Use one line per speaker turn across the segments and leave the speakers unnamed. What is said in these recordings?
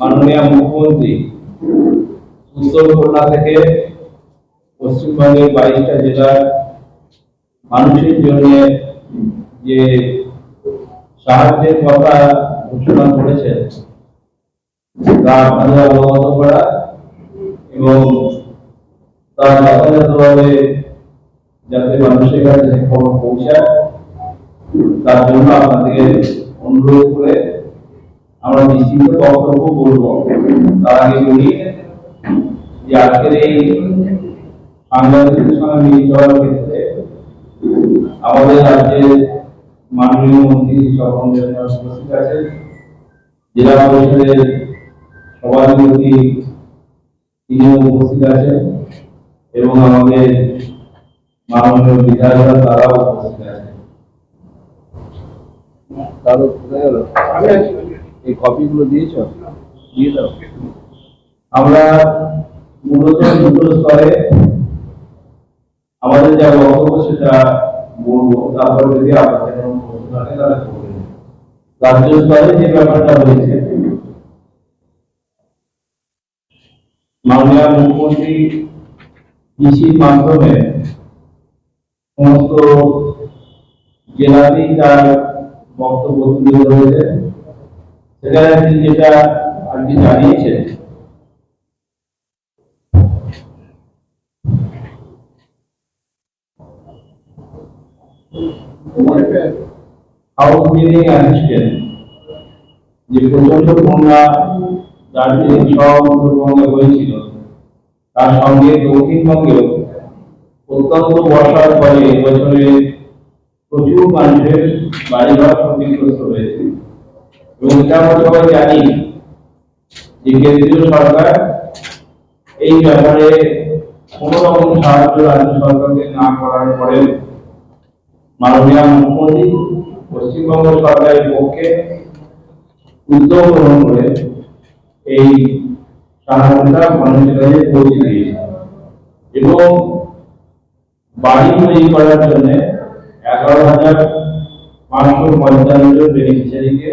মাননীয় মুখ্যমন্ত্রী, উত্তর কন্যা থেকে পশ্চিমবঙ্গের বাইশটা জেলার মানুষের জন্য যে সাহায্যের কথা ঘোষণা করেছেন, তা আপনাদের অবগত করা এবং তার যথাযথভাবে যাতে মানুষের কাছে খবর পৌঁছায়, তার জন্য আপনাদের অনুরোধ করে আমরা নিশ্চিত বক্তব্য বলব। তার আগে বলি যে আজকের এই সঙ্গে মিলিত হওয়ার ক্ষেত্রে আমাদের রাজ্যের মাননীয় মন্ত্রী স্বপন উপস্থিত আছেন। জেলা পরিষদের সভাধিপতি তিনিও উপস্থিত আছেন এবং আমাদের মাননীয় বিধায়করা তারাও উপস্থিত আছেন।
এই কপিগুলো দিয়েছ? দিয়ে দাও।
আমরা মূলত দুটো স্তরে আমাদের যা বক্তব্য সেটা বলব। তারপর যদি আপনাদের রাজ্য স্তরে যে ব্যাপারটা হয়েছে, মাননীয় মুখ্যমন্ত্রী কৃষির মাধ্যমে সমস্ত জেলাতেই তার বক্তব্য তুলে ধরেছে তিনি যেটা কি জানিয়েছেন যে প্রচণ্ড বন্যা হয়েছিল, তার সঙ্গে দক্ষিণবঙ্গেও অত্যন্ত বর্ষার ফলে এবছরে প্রচুর মানুষের বাড়িঘর ক্ষতিগ্রস্ত হয়েছে। জানি। যে কেন্দ্রীয় সরকার এই ব্যাপারে কোনো রকম সাহায্য রাজ্য সরকারকে না করার পরে মাননীয় মুখ্যমন্ত্রী, পশ্চিমবঙ্গ সরকারের পক্ষে উদ্যোগ গ্রহণ করে এই সাহায্যটা মানুষের কাছে পৌঁছে দিয়েছে। এবং বাড়ি তৈরি করার জন্য এগারো হাজার পাঁচশো পঞ্চান্ন জন বেনিফিশিয়ারিকে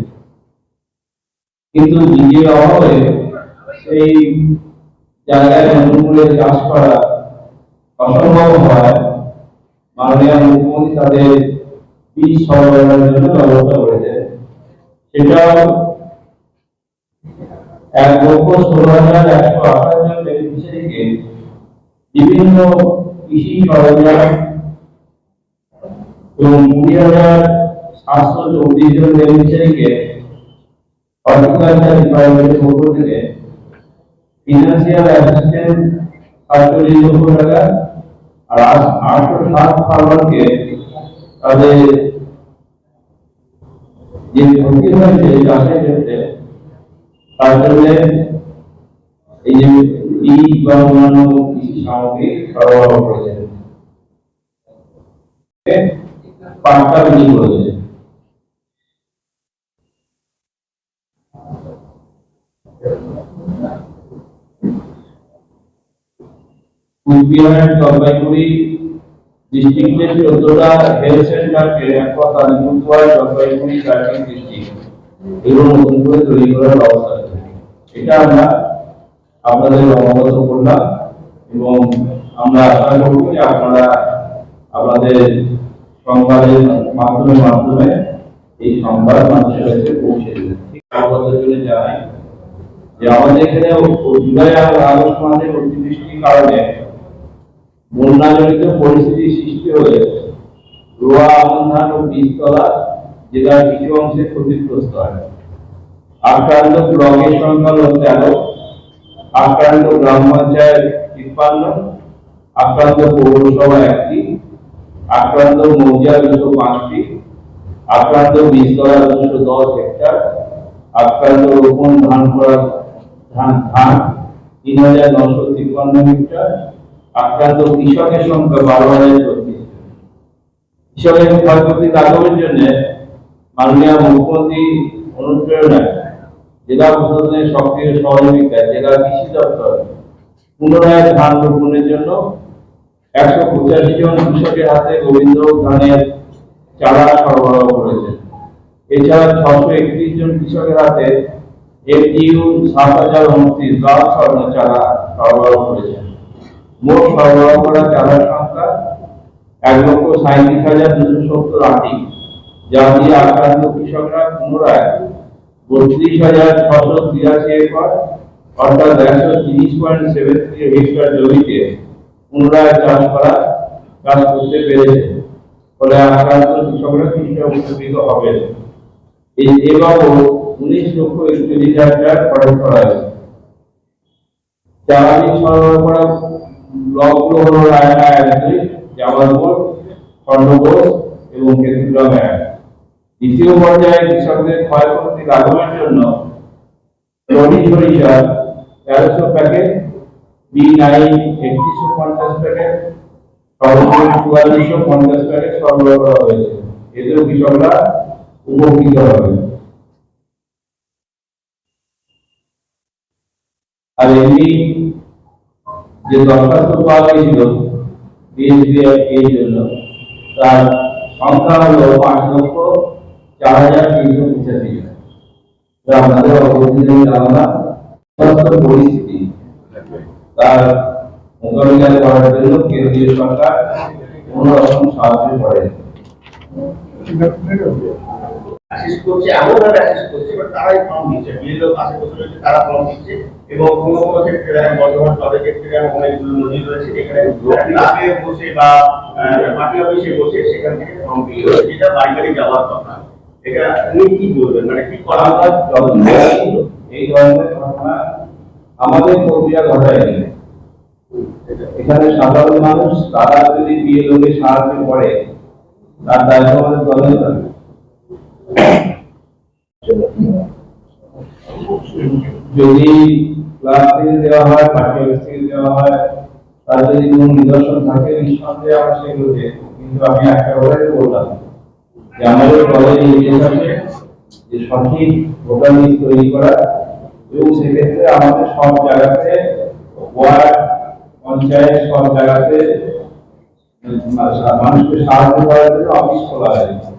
কিন্তু বীজের অভাবে সেই জায়গায় নতুন চাষ করা অসম্ভব হয়। মাননীয় মুখ্যমন্ত্রী তাদের বীজ সরবরাহের জন্য ব্যবস্থা করেছে সেটাও এক লক্ষ ষোলো হাজার একশো আঠাশ জন বেনিফিশিয়ারিকে বিভিন্ন কৃষি সরঞ্জাম এবং কুড়ি হাজার সাতশো চব্বিশ জন বেনিফিশিয়ারিকে হর্টিকালচার ডিপার্টমেন্টের পক্ষ থেকে ফিনান্সিয়াল অ্যাসিস্ট্যান্ট সাতচল্লিশ লক্ষ টাকা আর আটশো সাত ফার্মারকে তাদের যে ক্ষতি হয়েছে চাষের ক্ষেত্রে তার জন্য এই যে বীজ বা অন্যান্য কৃষি সামগ্রী সরবরাহ করেছেন পাট্টা বিক্রি করেছে কুচবিহার জলপাইগুড়ি ডিস্ট্রিক্টের চোদ্দটা হেলথ সেন্টারকে একপাশ আলিপুরদুয়ার, জলপাইগুড়ি চারটি ডিস্ট্রিক্ট এগুলো নতুন করে তৈরি করার ব্যবস্থা এটা আমরা আপনাদের অবগত করলাম এবং আমরা আশা করব যে আপনারা আপনাদের সংবাদের মাধ্যমে মাধ্যমে এই সংবাদ মানুষের কাছে পৌঁছে দেবেন। জন্য জানাই যে আমাদের এখানে জুলাই আগস্ট মাসে অতিবৃষ্টির কারণে বন্যাজনিত পরিস্থিতি সৃষ্টি হলে রোয়া আমন ধান ও বীজতলা জেলার কিছু অংশে ক্ষতিগ্রস্ত হয়। আক্রান্ত ব্লকের সংখ্যা হল তেরো আক্রান্ত গ্রাম পঞ্চায়েত তিপ্পান্ন, আক্রান্ত পৌরসভা একটি, আক্রান্ত মৌজা দুশো পাঁচটি, আক্রান্ত বীজতলা দুশো দশ হেক্টর, আক্রান্ত রোপণ ধান করা ধান ধান তিন হাজার নশো তিপ্পান্ন হেক্টর আক্রান্ত কৃষকের সংখ্যা বারো হাজার চব্বিশ কৃষকের ক্ষয়ক্ষতি লাঘবের জন্য মাননীয় মুখ্যমন্ত্রী অনুপ্রেরণায় জেলা প্রশাসনের সক্রিয় সহযোগিতায় জেলা কৃষি দপ্তর পুনরায় ধান রোপণের জন্য একশো পঁচাশি জন কৃষকের হাতে গোবিন্দ ধানের চারা সরবরাহ করেছে এছাড়া ছশো একত্রিশ জন কৃষকের হাতে এফটিইউ সাত হাজার উনত্রিশ লাখ স্বর্ণ চারা সরবরাহ করেছে মোট সরবরাহ করা চারার সংখ্যা এক লক্ষ সাঁত্রিশ হাজার দুশো সত্তর আটি যা দিয়ে আক্রান্ত কৃষকরা পুনরায় বত্রিশ হাজার ছশো তিরাশি একর, অর্থাৎ একশো তিরিশ পয়েন্ট সেভেন থ্রি হেক্টর জমিতে পুনরায় চাষ করা চাষ করতে পেরেছে। ফলে আক্রান্ত কৃষকরা কিছুটা উপকৃত হবে এই এবারও উনিশ লক্ষ একচল্লিশ হাজার খরচ করা হয়েছে বীজ সরবরাহ করা ব্লকগুলো হলো রায়না জামালপুর খন্ডবোধ এবং কেতুগ্রাম দ্বিতীয় পর্যায়ে কৃষকদের ক্ষয়ক্ষতি লাঘবের জন্য তেরোশো প্যাকেট বি নাইন একত্রিশশো পঞ্চাশ প্যাকেট সর্বোচ্চ চুয়াল্লিশশো পঞ্চাশ প্যাকেট সরবরাহ করা হয়েছে। এতেও কৃষকরা উপকৃত হবে। আর এমনি যে দরখাস্ত পাওয়া বিএসবিআই এর জন্য, তার সংখ্যা হলো পাঁচ লক্ষ চার হাজার তিনশো পঁচাশি জন। আপনাদের অবস্থিত সমস্ত পরিস্থিতি। তার মোকাবিলা করার জন্য কেন্দ্রীয় সরকার কোন রকম সাহায্য করে
অ্যাসিস্ট করছে এমন অ্যাসিস্ট করছে এবার তারাই ফর্ম দিচ্ছে বিএলও পাশে বসে রয়েছে তারা ফর্ম দিচ্ছে এবং কোনো কোনো ক্ষেত্রে যেমন বর্ধমান সদর ক্ষেত্রে যেমন অনেকগুলো নদী রয়েছে যেখানে ক্লাবে বসে বা পার্টি অফিসে বসে সেখান থেকে ফর্ম বিলি হচ্ছে যেটা বাড়ি বাড়ি যাওয়ার কথা। এটা নিয়ে কি বলবেন? মানে কি করা হয়?
এই ধরনের ঘটনা আমাদের প্রক্রিয়া ঘটায়নি এখানে সাধারণ মানুষ তারা যদি বিএলও কে সাহায্য করে তার দায়িত্ব আমাদের থাকে যদি ক্লাস দেওয়া হয় অফিস থেকে দেওয়া হয়, তার যদি কোনো নিদর্শন থাকে, নিঃসন্দেহে আমরা সেগুলো দেখব কিন্তু আমি একটা কথাই বললাম যে আমাদের দলের নির্দেশ আছে যে সঠিক ভোটার লিস্ট তৈরি করা, এবং সেক্ষেত্রে আমাদের সব জায়গাতে ওয়ার্ড পঞ্চায়েত সব জায়গাতে মানুষকে সাহায্য করার জন্য অফিস খোলা হয়েছে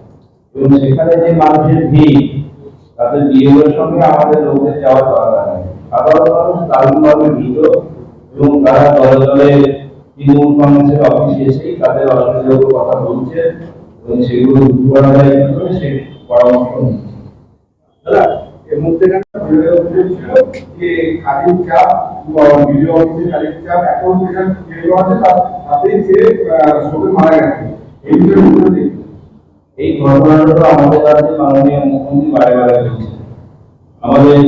এবং সেখানে যে মানুষের ভিড়, তাদের বিহেভিয়ার সঙ্গে আমাদের লোকদের যাওয়ার দরকার নেই। সাধারণ মানুষ দারুণভাবে ভিড় এবং তারা দলে দলে তৃণমূল কংগ্রেসের অফিসে এসেই তাদের অসুবিধাগুলো কথা বলছে এবং সেগুলো করা যায় সে পরামর্শ নিচ্ছে।
চাপ কাজের চাপ এখন মারা গেছে। এই বিষয়ে
এই ঘটনাটা তো আমাদের রাজ্যে মাননীয় মুখ্যমন্ত্রী বারে বারে বলছেন আমাদের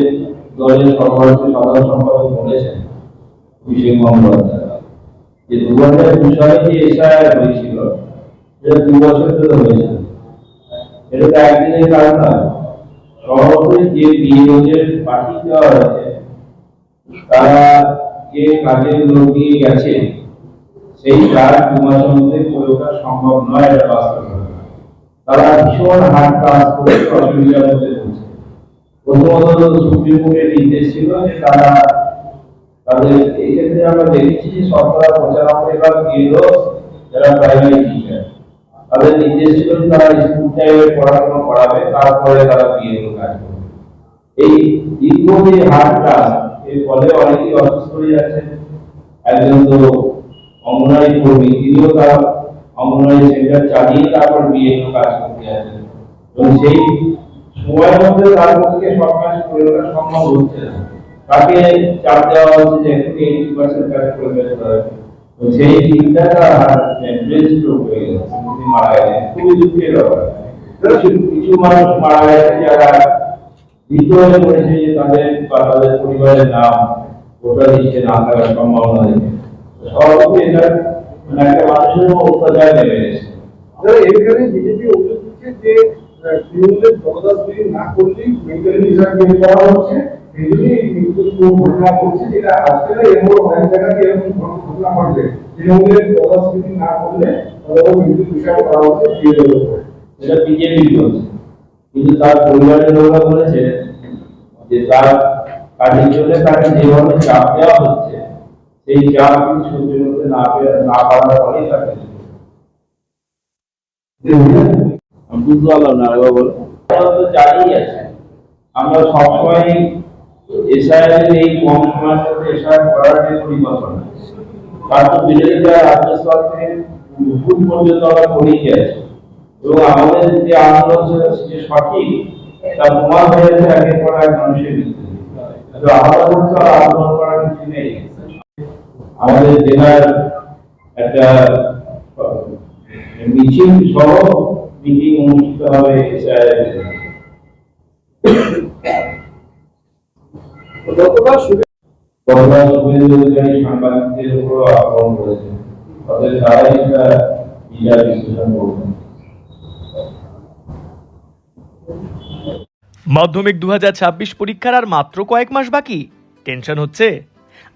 দলের সর্বভারতীয় সাধারণ সম্পাদক বলেছেন, অভিষেক বন্দ্যোপাধ্যায়। যে দু হাজার সালে যে এসআইআর হয়েছিল সেটা দু বছর ধরে হয়েছিল এটা তো একদিনের কারণ নয়। সভাপতি যে বিএলওদের পাঠিয়ে দেওয়া হয়েছে, তারা যে কাজের লোক দিয়ে গেছে, সেই কাজ দু মাসের মধ্যে করে সম্ভব নয়, এটা বাস্তব। তারা ভীষণ হাট কাজ করে অসুবিধার মধ্যে পড়ছে প্রথমত সুপ্রিম কোর্টের নির্দেশ ছিল যে তারা তাদের এই ক্ষেত্রে আমরা দেখেছি যে শতকরা পঁচানব্বই ভাগ বিএলও যারা প্রাইমারি টিচার তাদের নির্দেশ ছিল তারা স্কুল টাইমে পড়াশোনা করাবে, তারপরে তারা বিএলও কাজ করবে। এই দীর্ঘ যে হারটা এর ফলে অনেকেই অসুস্থ হয়ে যাচ্ছে একজন তো অঙ্গনারী কর্মী, তিনিও তার অঙ্গনারী সেন্টার চালিয়ে তারপর বিএলও কাজ করতে যাচ্ছেন এবং সেই সময়ের মধ্যে তার পক্ষে সব কাজ করে সম্ভব হচ্ছে না। তাকে চাপ দেওয়া হচ্ছে যে এখনই এইটি পার্সেন্ট কাজ করে ফেলতে হবে। সেই ব্রেন স্ট্রোক হয়ে গেছে তিনি মারা খুবই দুঃখের ব্যাপার। কিছু মানুষ মারা গেছে যারা যে তাদের বা তাদের পরিবারের নাম গোটা লিস্টে না থাকার সম্ভাবনা দেখে সভাপতি এটা মানে একটা মানুষের অত্যাচার নেমে এসেছে।
দাদা এখানে বিজেপি অভিযোগ করছে যে তৃণমূলের জগদাসগিরি না করলেই মেন্টালি হিসাবে বের করা হচ্ছে। এই জন্যই কিন্তু ঘটনা করছে যেটা আজকে না এর মতো অনেক জায়গায় এরকম ঘটনা ঘটবে তৃণমূলের জগদাসগিরি না করলে তাদের মেন্টালি করা হচ্ছে বিজেপির উপরে
এটা বিজেপি বলছে। কিন্তু তার পরিবারের লোকরা বলেছে যে তার কাজের জন্য তাকে যেভাবে চাপ দেওয়া হচ্ছে সেই চাপ কিন্তু সহ্য করতে না না পারার ফলেই তাকে
বুঝতে পারলাম না আরেকবার বলো।
আমরা আছে। আমরা সবসময় এসআইয়ের এই কম সময়ের মধ্যে এসআই করার যে পরিকল্পনা তার তো বিরোধীরা রাজ্য স্তর ভুল পর্যন্ত আমরা করেই গেছি। এবং আমাদের যে আন্দোলন যে সঠিক তা প্রমাণ হয়েছে এক মানুষের বিরুদ্ধে আমাদের আন্দোলন করার কিছু নেই। আমাদের জেলার একটা মিছিল সহ মিটিং অনুষ্ঠিত হবে এসআইয়ের
গতকাল শুভে
গতকাল শুভেন্দু অধিকারী সাংবাদিকদের উপর আক্রমণ করেছে। অতএব তারাই একটা বিচার বিশ্লেষণ করবেন।
মাধ্যমিক দু হাজার ছাব্বিশ পরীক্ষার আর মাত্র কয়েক মাস বাকি। টেনশন হচ্ছে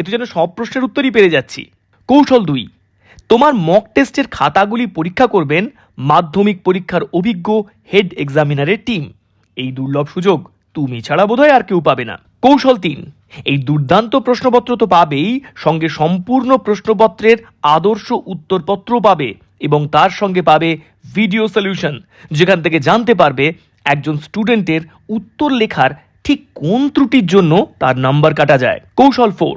এ তো যেন সব প্রশ্নের উত্তরই পেরে যাচ্ছি। কৌশল দুই। তোমার মক টেস্টের খাতাগুলি পরীক্ষা করবেন মাধ্যমিক পরীক্ষার অভিজ্ঞ হেড এক্সামিনারের টিম এই দুর্লভ সুযোগ তুমি ছাড়া বোধহয় আর কেউ পাবে না। কৌশল তিন। এই দুর্দান্ত প্রশ্নপত্র তো পাবেই, সঙ্গে সম্পূর্ণ প্রশ্নপত্রের আদর্শ উত্তরপত্র পাবে এবং তার সঙ্গে পাবে ভিডিও সলিউশন যেখান থেকে জানতে পারবে একজন স্টুডেন্টের উত্তর লেখার ঠিক কোন ত্রুটির জন্য তার নাম্বার কাটা যায়। কৌশল ফোর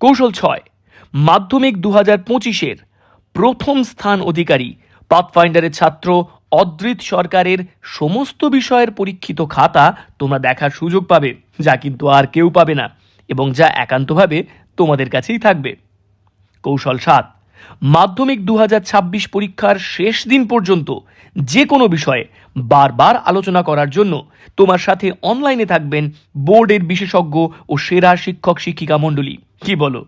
কৌশল ছয়, মাধ্যমিক দু হাজার পঁচিশের প্রথম স্থান অধিকারী, পাথফাইন্ডারের ছাত্র অদ্রিত সরকারের সমস্ত বিষয়ের পরীক্ষিত খাতা তোমরা দেখার সুযোগ পাবে, যা কিন্তু আর কেউ পাবে না এবং যা একান্তভাবে তোমাদের কাছেই থাকবে। কৌশল সাত, মাধ্যমিক দু হাজার ছাব্বিশ পরীক্ষার শেষ দিন পর্যন্ত যে কোনো বিষয়ে বারবার আলোচনা করার জন্য তোমার সাথে অনলাইনে থাকবেন বোর্ডের বিশেষজ্ঞ ও সেরা শিক্ষক শিক্ষিকা মণ্ডলী। কি বলো?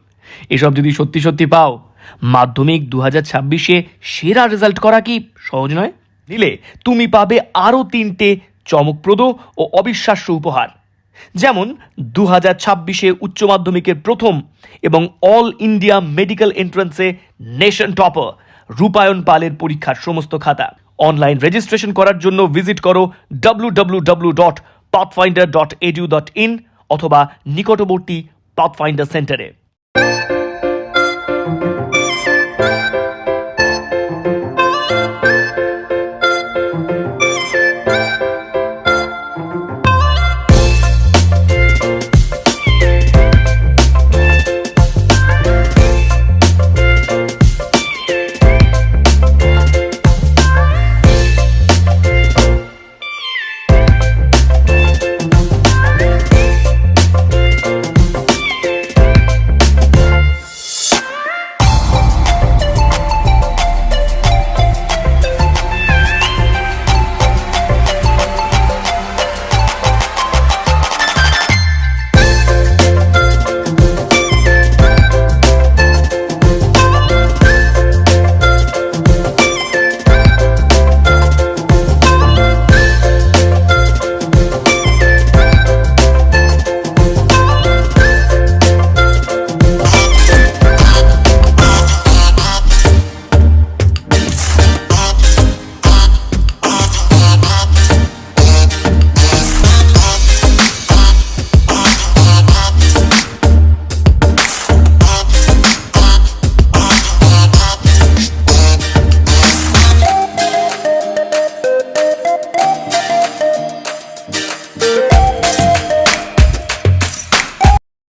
এসব যদি সত্যি সত্যি পাও, মাধ্যমিক দু হাজার ছাব্বিশে সেরা রেজাল্ট করা কি সহজ নয়? নিলে তুমি পাবে আরও তিনটে চমকপ্রদ ও অবিশ্বাস্য উপহার। যেমন দু হাজার ছাব্বিশে উচ্চ মাধ্যমিকের প্রথম এবং অল ইন্ডিয়া মেডিকেল এন্ট্রান্সে নেশন টপার রূপায়ণ পালের পরীক্ষার সমস্ত খাতা। অনলাইন রেজিস্ট্রেশন করার জন্য ভিজিট করো W dot dot edu dot in অথবা নিকটবর্তী পাথফাইন্ডার সেন্টারে